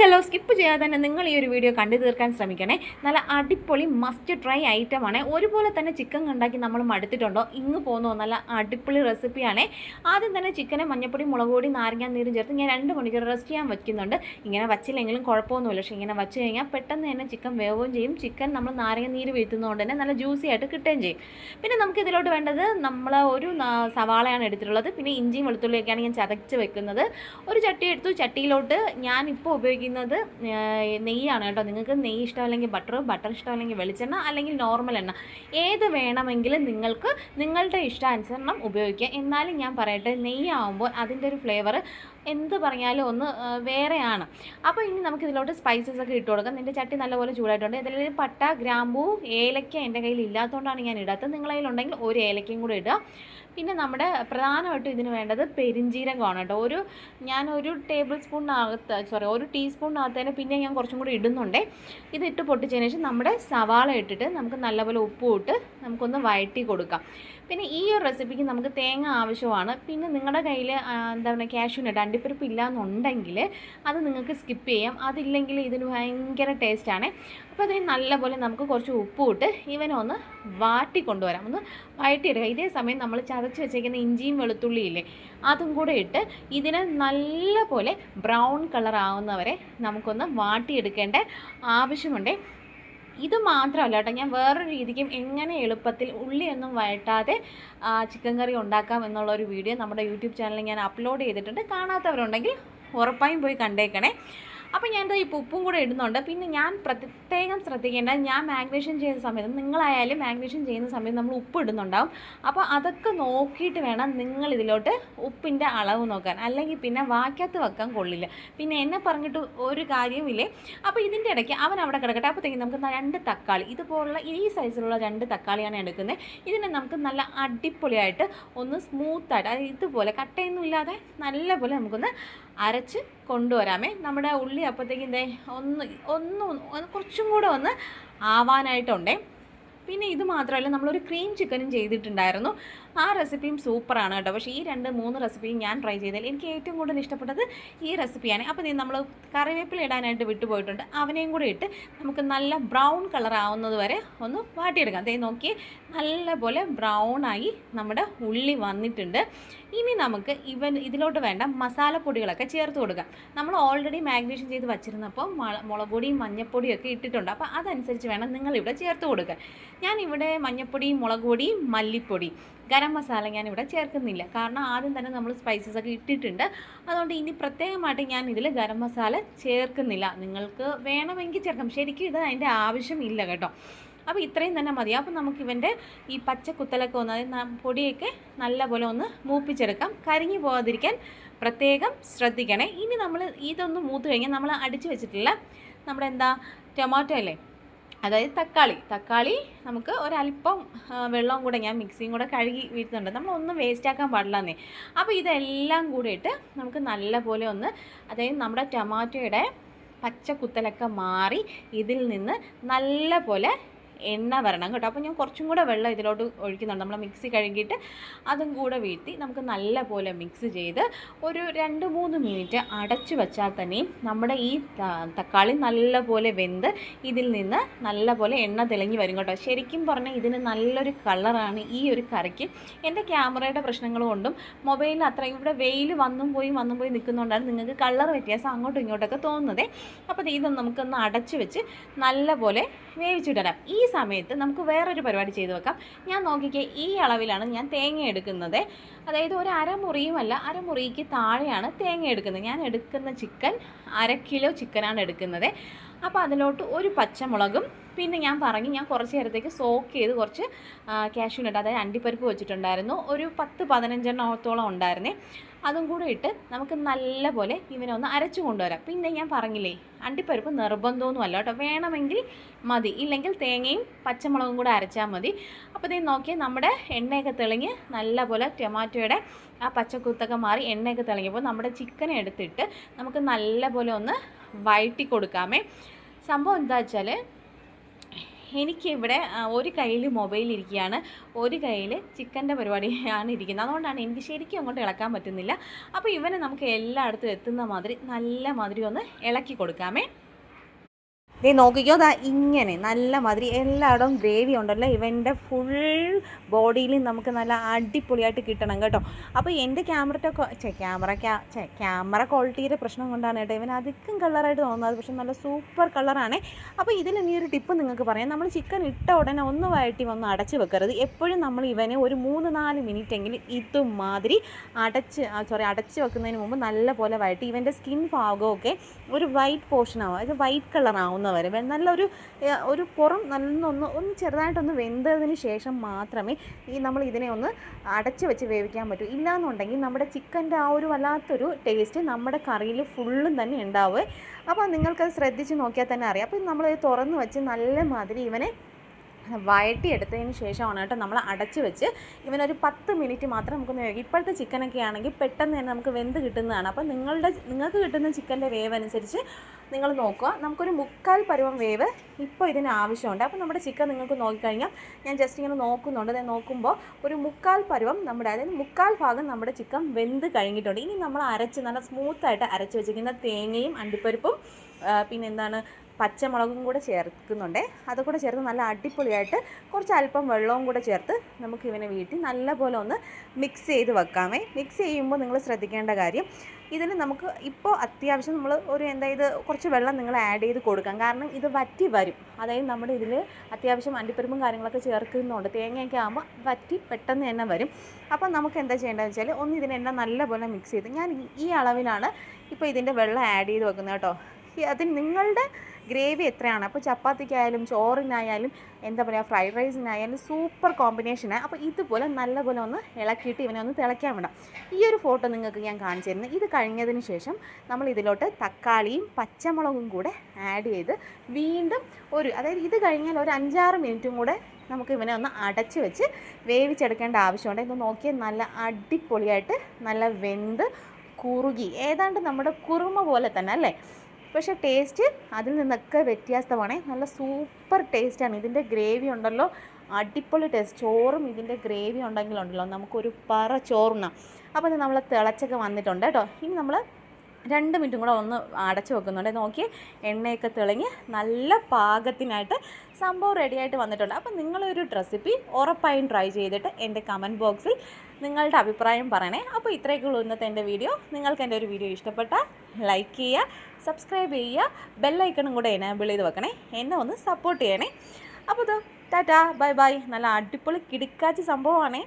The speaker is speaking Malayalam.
ഹലോ സ്കിപ്പ് ചെയ്യാതെ തന്നെ നിങ്ങൾ ഈ ഒരു വീഡിയോ കണ്ടു തീർക്കാൻ ശ്രമിക്കണേ. നല്ല അടിപൊളി മസ്റ്റ് ട്രൈ ഐറ്റമാണ് ഒരുപോലെ തന്നെ ചിക്കൻ ഉണ്ടാക്കി നമ്മൾ മടുത്തിട്ടുണ്ടോ? ഇങ്ങ് പോകുന്നോ നല്ല അടിപൊളി റെസിപ്പിയാണ് ആദ്യം തന്നെ ചിക്കനെ മഞ്ഞപ്പൊടി മുളക് പൊടി നാരങ്ങ നീരും ചേർത്ത് ഞാൻ രണ്ട് മണിക്കൂർ റെസ്റ്റ് ചെയ്യാൻ വയ്ക്കുന്നുണ്ട്. ഇങ്ങനെ വച്ചില്ലെങ്കിലും കുഴപ്പമൊന്നുമില്ല. പക്ഷേ ഇങ്ങനെ വച്ച് കഴിഞ്ഞാൽ പെട്ടെന്ന് തന്നെ ചിക്കൻ വേവുകയും ചെയ്യും. ചിക്കൻ നമ്മൾ നാരങ്ങ നീര് വീഴ്ത്തുന്നതുകൊണ്ട് തന്നെ നല്ല ജ്യൂസി ആയിട്ട് കിട്ടുകയും ചെയ്യും. പിന്നെ നമുക്ക് ഇതിലോട്ട് വേണ്ടത് നമ്മൾ ഒരു സവാളയാണ് എടുത്തിട്ടുള്ളത്. പിന്നെ ഇഞ്ചിയും വെളുത്തുള്ളിയൊക്കെയാണ് ഞാൻ ചതച്ച് വെക്കുന്നത്. ഒരു ചട്ടി എടുത്തു. ചട്ടിയിലോട്ട് ഞാൻ ഇപ്പോൾ ഉപയോഗിക്കുന്നത് ആ, നെയ്യാണ് കേട്ടോ. നിങ്ങൾക്ക് നെയ്യ് ഇഷ്ടമല്ലെങ്കിൽ ബട്ടർ ബട്ടർ ഇഷ്ടമല്ലെങ്കിൽ വെളിച്ചെണ്ണ അല്ലെങ്കിൽ നോർമൽ എണ്ണ. ഏത് വേണമെങ്കിലും നിങ്ങൾക്ക് നിങ്ങളുടെ ഇഷ്ടാനുസരണം ഉപയോഗിക്കുക എന്നാലും ഞാൻ പറയട്ടെ നെയ്യാവുമ്പോൾ അതിന്റെ ഒരു ഫ്ലേവർ എന്ത് പറഞ്ഞാലും ഒന്ന് വേറെയാണ്. അപ്പോൾ ഇനി നമുക്ക് ഇതിലോട്ട് സ്പൈസസ് ഒക്കെ ഇട്ട് കൊടുക്കാം. എന്റെ ചട്ടി നല്ലപോലെ ചൂടായിട്ടുണ്ട്. ഇതിൽ പട്ട ഗ്രാമ്പൂ ഏലക്ക എന്റെ കയ്യിൽ ഇല്ലാത്തതുകൊണ്ടാണ് ഞാൻ ഇടാത്തത്. നിങ്ങളുടെ കയ്യിലുണ്ടെങ്കിൽ ഒരു ഏലക്കയും കൂടെ ഇടുക. പിന്നെ നമ്മുടെ പ്രധാനമായിട്ടും ഇതിന് വേണ്ടത് പെരിഞ്ജീരകമാണ് കേട്ടോ. ഒരു ഞാൻ ഒരു ടേബിൾ സ്പൂണിനകത്ത് സോറി ഒരു ടീസ്പൂണിനകത്തേന് പിന്നെ ഞാൻ കുറച്ചും കൂടി ഇടുന്നുണ്ടേ. ഇത് ഇട്ട് പൊട്ടിച്ചതിന് ശേഷം നമ്മുടെ സവാള ഇട്ടിട്ട് നമുക്ക് നല്ലപോലെ ഉപ്പ് ഇട്ട് നമുക്കൊന്ന് വഴറ്റി കൊടുക്കാം. പിന്നെ ഈ ഒരു റെസിപ്പിക്ക് നമുക്ക് തേങ്ങ ആവശ്യമാണ്. പിന്നെ നിങ്ങളുടെ കയ്യിൽ എന്താ പറയുക കാഷ്യൂനട്ട് അണ്ടിപ്പരിപ്പ് ഇല്ല എന്നുണ്ടെങ്കിൽ അത് നിങ്ങൾക്ക് സ്കിപ്പ് ചെയ്യാം. അതില്ലെങ്കിൽ ഇതിന് ഭയങ്കര ടേസ്റ്റാണ് അപ്പോൾ അതിന് നല്ലപോലെ നമുക്ക് കുറച്ച് ഉപ്പുമിട്ട് ഇവനൊന്ന് വാട്ടി കൊണ്ടുവരാം. ഒന്ന് വഴറ്റിയെടുക്കുക ഇതേ സമയം നമ്മൾ ചതച്ച് വെച്ചേക്കുന്ന ഇഞ്ചിയും വെളുത്തുള്ളിയില്ലേ അതും കൂടെ ഇട്ട് ഇതിനെ നല്ലപോലെ ബ്രൗൺ കളർ ആവുന്നവരെ നമുക്കൊന്ന് വാട്ടിയെടുക്കേണ്ട ആവശ്യമുണ്ട്. ഇത് മാത്രമല്ല കേട്ടോ ഞാൻ വേറൊരു രീതിക്കും എങ്ങനെ എളുപ്പത്തിൽ ഉള്ളിയൊന്നും ആ, ചിക്കൻ കറി ഉണ്ടാക്കാം എന്നുള്ളൊരു വീഡിയോ നമ്മുടെ യൂട്യൂബ് ചാനലിൽ ഞാൻ അപ്ലോഡ് ചെയ്തിട്ടുണ്ട്. കാണാത്തവരുണ്ടെങ്കിൽ ഉറപ്പായും പോയി കണ്ടേക്കണേ. അപ്പോൾ ഞാൻ ഈ ഉപ്പും കൂടെ ഇടുന്നുണ്ട്. പിന്നെ ഞാൻ പ്രത്യേകം ശ്രദ്ധിക്കേണ്ട ഞാൻ മാഗ്നേഷൻ ചെയ്യുന്ന സമയത്ത് നിങ്ങളായാലും മാഗ്നേഷൻ ചെയ്യുന്ന സമയത്ത് നമ്മൾ ഉപ്പ് ഇടുന്നുണ്ടാവും. അപ്പോൾ അതൊക്കെ നോക്കിയിട്ട് വേണം നിങ്ങൾ ഇതിലോട്ട് ഉപ്പിന്റെ അളവ് നോക്കാൻ. അല്ലെങ്കിൽ പിന്നെ വാക്കകത്ത് വെക്കാൻ കൊള്ളില്ല. പിന്നെ എന്നെ പറഞ്ഞിട്ട് ഒരു കാര്യവുമില്ലേ? അപ്പോൾ ഇതിന്റെ ഇടയ്ക്ക് അവൻ അവിടെ കിടക്കട്ടെ. അപ്പോഴത്തേക്കും നമുക്ക് രണ്ട് തക്കാളി ഇതുപോലുള്ള ഈ സൈസിലുള്ള രണ്ട് തക്കാളിയാണ് എടുക്കുന്നത് ഇതിനെ നമുക്ക് നല്ല അടിപൊളിയായിട്ട് ഒന്ന് സ്മൂത്തായിട്ട് അതായത് ഇതുപോലെ കട്ടയൊന്നും ഇല്ലാതെ നല്ലപോലെ നമുക്കൊന്ന് അരച്ച് കൊണ്ടുവരാമേ. നമ്മുടെ ഉള്ളി അപ്പോഴത്തേക്കും ഒന്ന് ഒന്ന് ഒന്ന് കുറച്ചും കൂടെ ഒന്ന് ആവാനായിട്ടുണ്ടേ. പിന്നെ ഇത് മാത്രമല്ല നമ്മളൊരു ക്രീം ചിക്കനും ചെയ്തിട്ടുണ്ടായിരുന്നു. ആ റെസിപ്പിയും സൂപ്പറാണ് കേട്ടോ. പക്ഷേ ഈ രണ്ട് മൂന്ന് റെസിപ്പിയും ഞാൻ ട്രൈ ചെയ്തതിൽ എനിക്ക് ഏറ്റവും കൂടുതൽ ഇഷ്ടപ്പെട്ടത് ഈ റെസിപ്പിയാണ് അപ്പോൾ നമ്മൾ കറിവേപ്പില ഇടാനായിട്ട് വിട്ടുപോയിട്ടുണ്ട് അവനെയും കൂടെ ഇട്ട് നമുക്ക് നല്ല ബ്രൗൺ കളർ ആവുന്നത് വരെ ഒന്ന് വാട്ടിയെടുക്കാം. ദേ നോക്കി നല്ലപോലെ ബ്രൗൺ ആയി നമ്മുടെ ഉള്ളി വന്നിട്ടുണ്ട്. ഇനി നമുക്ക് ഇവൻ ഇതിലോട്ട് വേണ്ട മസാലപ്പൊടികളൊക്കെ ചേർത്ത് കൊടുക്കാം. നമ്മൾ ഓൾറെഡി മാഗ്നേഷൻ ചെയ്ത് വച്ചിരുന്നപ്പോൾ മള- മുളക് പൊടിയും മഞ്ഞപ്പൊടിയും ഒക്കെ ഇട്ടിട്ടുണ്ട്. അപ്പോൾ അതനുസരിച്ച് വേണം നിങ്ങളിവിടെ ചേർത്ത് കൊടുക്കാൻ. ഞാനിവിടെ മഞ്ഞപ്പൊടിയും മുളക് പൊടിയും മല്ലിപ്പൊടി ഗരം മസാല ഞാനിവിടെ ചേർക്കുന്നില്ല. കാരണം ആദ്യം തന്നെ നമ്മൾ സ്പൈസസ് ഒക്കെ ഇട്ടിട്ടുണ്ട്. അതുകൊണ്ട് ഇനി പ്രത്യേകമായിട്ട് ഞാൻ ഇതിൽ ഗരം മസാല ചേർക്കുന്നില്ല. നിങ്ങൾക്ക് വേണമെങ്കിൽ ചേർക്കാം. ശരിക്കും ഇത് അതിന്റെ ആവശ്യമില്ല കേട്ടോ. അപ്പോൾ ഇത്രയും തന്നെ മതി. അപ്പോൾ നമുക്ക് ഇവന്റെ ഈ പച്ച കുത്തലൊക്കെ ഒന്ന് അതായത് പൊടിയൊക്കെ നല്ലപോലെ ഒന്ന് മൂപ്പിച്ചെടുക്കാം. കരിഞ്ഞു പോകാതിരിക്കാൻ പ്രത്യേകം ശ്രദ്ധിക്കണേ. ഇനി നമ്മൾ ഇതൊന്ന് മൂത്ത് കഴിഞ്ഞാൽ നമ്മൾ അടിച്ചു വെച്ചിട്ടില്ല നമ്മുടെ എന്താ ടൊമാറ്റോ അല്ലേ? അതായത് തക്കാളി. തക്കാളി നമുക്ക് ഒരല്പം വെള്ളവും കൂടെ ഞാൻ മിക്സിയും കൂടെ കഴുകി വീഴ്ത്തുന്നുണ്ട്. നമ്മളൊന്നും വേസ്റ്റ് ആക്കാൻ പാടില്ലെന്നേ. അപ്പോൾ ഇതെല്ലാം കൂടെ ഇട്ട് നമുക്ക് നല്ലപോലെ ഒന്ന് അതായത് നമ്മുടെ ടൊമാറ്റോയുടെ പച്ച കുത്തലൊക്കെ മാറി ഇതിൽ നിന്ന് നല്ലപോലെ എണ്ണ വരണം കേട്ടോ. അപ്പോൾ ഞാൻ കുറച്ചും കൂടെ വെള്ളം ഇതിലോട്ട് ഒഴിക്കുന്നുണ്ട്. നമ്മൾ മിക്സി കഴുകിയിട്ട് അതും കൂടെ വീഴ്ത്തി നമുക്ക് നല്ല പോലെ മിക്സ് ചെയ്ത് ഒരു രണ്ട് മൂന്ന് മിനിറ്റ് അടച്ചു വെച്ചാൽ തന്നെയും നമ്മുടെ ഈ തക്കാളി നല്ല പോലെ വെന്ത് ഇതിൽ നിന്ന് നല്ല പോലെ എണ്ണ തെളിഞ്ഞ് വരും കേട്ടോ. ശരിക്കും പറഞ്ഞാൽ ഇതിന് നല്ലൊരു കളറാണ് ഈ ഒരു കറിക്ക്. എന്റെ ക്യാമറയുടെ പ്രശ്നങ്ങൾ കൊണ്ടും മൊബൈലിൽ അത്ര ഇവിടെ വെയിൽ വന്നും പോയി വന്നും പോയി നിൽക്കുന്നതുകൊണ്ടാണ് നിങ്ങൾക്ക് കളർ വ്യത്യാസം അങ്ങോട്ടും ഇങ്ങോട്ടൊക്കെ തോന്നുന്നത്. അപ്പോൾ ഇതൊന്നും നമുക്കൊന്ന് അടച്ചു വെച്ച് നല്ല പോലെ വേവിച്ചിടണം ഈ സമയത്ത് നമുക്ക് വേറൊരു പരിപാടി ചെയ്ത് വെക്കാം. ഞാൻ നോക്കിക്കേ ഈ അളവിലാണ് ഞാൻ തേങ്ങ എടുക്കുന്നത്. അതായത് ഒരു അരമുറിയുമല്ല അരമുറിക്ക് താഴെയാണ് തേങ്ങ എടുക്കുന്നത്. ഞാൻ എടുക്കുന്ന ചിക്കൻ അര കിലോ ചിക്കനാണ് എടുക്കുന്നത്. അപ്പോൾ അതിലോട്ട് ഒരു പച്ചമുളകും പിന്നെ ഞാൻ പറഞ്ഞു ഞാൻ കുറച്ച് നേരത്തേക്ക് സോക്ക് ചെയ്ത് കുറച്ച് കാഷ്യൂനട്ട് അതായത് അണ്ടിപ്പരിപ്പ് വെച്ചിട്ടുണ്ടായിരുന്നു. ഒരു പത്ത് പതിനഞ്ചെണ്ണത്തോളം ഉണ്ടായിരുന്നേ. അതും കൂടെ ഇട്ട് നമുക്ക് നല്ലപോലെ ഇവനെ ഒന്ന് അരച്ചു കൊണ്ടുവരാം. പിന്നെ ഞാൻ പറഞ്ഞില്ലേ അണ്ടിപ്പരിപ്പ് നിർബന്ധമൊന്നും അല്ല കേട്ടോ. വേണമെങ്കിൽ മതി. ഇല്ലെങ്കിൽ തേങ്ങയും പച്ചമുളകും കൂടെ അരച്ചാൽ മതി. അപ്പോൾ ഇതേ നോക്കി നമ്മുടെ എണ്ണയൊക്കെ തെളിഞ്ഞ് നല്ലപോലെ ടൊമാറ്റോയുടെ ആ പച്ചക്കുത്തൊക്കെ മാറി എണ്ണയൊക്കെ തെളിഞ്ഞപ്പോൾ നമ്മുടെ ചിക്കൻ എടുത്തിട്ട് നമുക്ക് നല്ലപോലെ ഒന്ന് വഴറ്റി കൊടുക്കാമേ. സംഭവം എന്താ വെച്ചാൽ എനിക്കിവിടെ ഒരു കയ്യിൽ മൊബൈൽ ഇരിക്കുകയാണ്. ഒരു കയ്യിൽ ചിക്കന്റെ പരിപാടിയാണ് ഇരിക്കുന്നത്. അതുകൊണ്ടാണ് എനിക്ക് ശരിക്കും അങ്ങോട്ട് ഇളക്കാൻ പറ്റുന്നില്ല. അപ്പോൾ ഇവനെ നമുക്ക് എല്ലായിടത്തും എത്തുന്ന മാതിരി നല്ല മാതിരി ഒന്ന് ഇളക്കി കൊടുക്കാമേ. ദേ നോക്കിക്കോ ദാ ഇങ്ങനെ നല്ല മാതിരി എല്ലായിടവും ഗ്രേവി ഉണ്ടല്ലോ. ഇവന്റെ ഫുൾ ബോഡിയിൽ നമുക്ക് നല്ല അടിപൊളിയായിട്ട് കിട്ടണം കേട്ടോ. അപ്പോൾ എന്റെ ക്യാമറയുടെ ചേ ക്യാമറ ചേ ക്യാമറ ക്വാളിറ്റിയുടെ പ്രശ്നം കൊണ്ടാണ് കേട്ടോ. ഇവൻ അധികം കളറായിട്ട് തോന്നുന്നത്. പക്ഷെ നല്ല സൂപ്പർ കളറാണ്. അപ്പോൾ ഇതിൽ ഇനി ഒരു ടിപ്പ് നിങ്ങൾക്ക് പറയാം. നമ്മൾ ചിക്കൻ ഇട്ട ഉടനെ ഒന്ന് വഴറ്റി ഒന്ന് അടച്ച് വെക്കരുത്. എപ്പോഴും നമ്മൾ ഇവനെ ഒരു മൂന്ന് നാല് മിനിറ്റ് എങ്കിലും ഇതുമാതിരി അടച്ച് സോറി അടച്ച് വെക്കുന്നതിന് മുമ്പ് നല്ല പോലെ വഴറ്റി. ഇവന്റെ സ്കിൻ ഭാഗമൊക്കെ ഒരു വൈറ്റ് പോർഷൻ ആവും അത് വൈറ്റ് കളർ ആവുന്ന വരെ വെ- നല്ലൊരു ഒരു പുറം നല്ലൊന്ന് ഒന്ന് ചെറുതായിട്ടൊന്ന് വെന്തതിന് ശേഷം മാത്രമേ ഈ നമ്മൾ ഇതിനെ ഒന്ന് അടച്ച് വെച്ച് വേവിക്കാൻ പറ്റൂ. ഇല്ലാന്നുണ്ടെങ്കിൽ നമ്മുടെ ചിക്കന്റെ ആ ഒരു വല്ലാത്തൊരു ടേസ്റ്റ് നമ്മുടെ കറിയിൽ ഫുള്ളും തന്നെ ഉണ്ടാവുക അപ്പോൾ നിങ്ങൾക്കത് ശ്രദ്ധിച്ച് നോക്കിയാൽ തന്നെ അറിയാം. അപ്പോൾ നമ്മൾ തുറന്ന് വെച്ച് നല്ല മാതിരി ഇവനെ വഴട്ടിയെടുത്തതിന് ശേഷമാണ് കേട്ടോ നമ്മൾ അടച്ച് വെച്ച് ഇവനൊരു പത്ത് മിനിറ്റ് മാത്രം നമുക്കൊന്ന് വേവിക്കാം. ഇപ്പോഴത്തെ ചിക്കനൊക്കെ ആണെങ്കിൽ പെട്ടെന്ന് തന്നെ നമുക്ക് വെന്ത് കിട്ടുന്നതാണ്. അപ്പോൾ നിങ്ങളുടെ നിങ്ങൾക്ക് കിട്ടുന്ന ചിക്കന്റെ വേവ് അനുസരിച്ച് നിങ്ങൾ നോക്കുക. നമുക്കൊരു മുക്കാൽ പരുവം വേവ് ഇപ്പോൾ ഇതിന് ആവശ്യമുണ്ട്. അപ്പോൾ നമ്മുടെ ചിക്കൻ നിങ്ങൾക്ക് നോക്കിക്കഴിഞ്ഞാൽ ഞാൻ ജസ്റ്റ് ഇങ്ങനെ നോക്കുന്നുണ്ട്. അത് നോക്കുമ്പോൾ ഒരു മുക്കാൽ പരുവം നമ്മുടെ അതായത് മുക്കാൽ ഭാഗം നമ്മുടെ ചിക്കൻ വെന്ത് കഴിഞ്ഞിട്ടുണ്ട്. ഇനി നമ്മൾ അരച്ച് നല്ല സ്മൂത്തായിട്ട് അരച്ച് വെച്ചിരിക്കുന്ന തേങ്ങയും അണ്ടിപ്പരിപ്പും പിന്നെ എന്താണ് പച്ചമുളകും കൂടെ ചേർക്കുന്നുണ്ട്. അതുകൂടെ ചേർത്ത് നല്ല അടിപൊളിയായിട്ട് കുറച്ച് അല്പം വെള്ളവും കൂടെ ചേർത്ത് നമുക്ക് ഇവനെ വീട്ടിൽ നല്ലപോലെ ഒന്ന് മിക്സ് ചെയ്ത് വെക്കാമേ. മിക്സ് ചെയ്യുമ്പോൾ നിങ്ങൾ ശ്രദ്ധിക്കേണ്ട കാര്യം ഇതിന് നമുക്ക് ഇപ്പോൾ അത്യാവശ്യം നമ്മൾ ഒരു എന്താ ഇത് കുറച്ച് വെള്ളം നിങ്ങൾ ആഡ് ചെയ്ത് കൊടുക്കാം. കാരണം ഇത് വറ്റി വരും. അതായത് നമ്മുടെ ഇതിൽ അത്യാവശ്യം അണ്ടിപ്പരിപ്പും കാര്യങ്ങളൊക്കെ ചേർക്കുന്നുണ്ട്. തേങ്ങയൊക്കെ ആകുമ്പോൾ വറ്റി പെട്ടെന്ന് തന്നെ വരും. അപ്പോൾ നമുക്ക് എന്താ ചെയ്യേണ്ടതെന്ന് വെച്ചാൽ ഒന്ന് ഇതിനെല്ലാം നല്ലപോലെ മിക്സ് ചെയ്ത് ഞാൻ ഈ- ഈ അളവിലാണ് ഇപ്പോൾ ഇതിന്റെ വെള്ളം ആഡ് ചെയ്ത് വെക്കുന്നത് കേട്ടോ. ഈ അത് നിങ്ങളുടെ ഗ്രേവി എത്രയാണ്? അപ്പോൾ ചപ്പാത്തിക്കായാലും ചോറിനായാലും എന്താ പറയുക ഫ്രൈഡ് റൈസിനായാലും സൂപ്പർ കോമ്പിനേഷനാണ് അപ്പോൾ ഇതുപോലെ നല്ലപോലെ ഒന്ന് ഇളക്കിയിട്ട് ഇവനെ ഒന്ന് തിളയ്ക്കാൻ വിടാം ഈ ഒരു ഫോട്ടോ നിങ്ങൾക്ക് ഞാൻ കാണിച്ചു തരുന്നത് ഇത് കഴിഞ്ഞതിന് ശേഷം നമ്മൾ ഇതിലോട്ട് തക്കാളിയും പച്ചമുളകും കൂടെ ആഡ് ചെയ്ത് വീണ്ടും ഒരു അതായത് ഇത് കഴിഞ്ഞാൽ ഒരു അഞ്ചാറ് മിനിറ്റും കൂടെ നമുക്ക് ഇവനെ ഒന്ന് അടച്ച് വെച്ച് വേവിച്ചെടുക്കേണ്ട ആവശ്യമുണ്ട്. ഇത് നോക്കിയാൽ നല്ല അടിപൊളിയായിട്ട് നല്ല വെന്ത് കുറുകി ഏതാണ്ട് നമ്മുടെ കുറുമ പോലെ തന്നെ അല്ലേ? പക്ഷേ ടേസ്റ്റ് അതിൽ നിന്നൊക്കെ വ്യത്യാസമാണ്. നല്ല സൂപ്പർ ടേസ്റ്റാണ് ഇതിന്റെ ഗ്രേവി ഉണ്ടല്ലോ. അടിപൊളി ടേസ്റ്റ് ചോറും ഇതിന്റെ ഗ്രേവി ഉണ്ടെങ്കിലുണ്ടല്ലോ നമുക്കൊരു പറ ചോറുണ്ണാം. അപ്പോൾ നമ്മൾ തിളച്ചൊക്കെ വന്നിട്ടുണ്ട് കേട്ടോ. ഇനി നമ്മൾ രണ്ട് മിനിറ്റും കൂടെ ഒന്ന് അടച്ചു വെക്കുന്നുണ്ട്. നോക്കി എണ്ണയൊക്കെ തിളങ്ങി നല്ല പാകത്തിനായിട്ട് സംഭവം റെഡിയായിട്ട് വന്നിട്ടുണ്ട്. അപ്പോൾ നിങ്ങളൊരു റെസിപ്പി ഉറപ്പായും ട്രൈ ചെയ്തിട്ട് എന്റെ കമന്റ് ബോക്സിൽ നിങ്ങളുടെ അഭിപ്രായം പറയണേ. അപ്പോൾ ഇത്രയൊക്കെ ഉള്ളൂ ഇന്നത്തെ എന്റെ വീഡിയോ. നിങ്ങൾക്ക് എന്റെ ഒരു വീഡിയോ ഇഷ്ടപ്പെട്ടാൽ ലൈക്ക് ചെയ്യുക സബ്സ്ക്രൈബ് ചെയ്യുക ബെല്ലൈക്കണും കൂടെ എനേബിൾ ചെയ്ത് വെക്കണേ. എന്നെ ഒന്ന് സപ്പോർട്ട് ചെയ്യണേ. അപ്പോൾ ഇത് ടാറ്റാ ബൈ ബൈ നല്ല അടിപൊളി കിടുക്കാച്ച സംഭവമാണേ.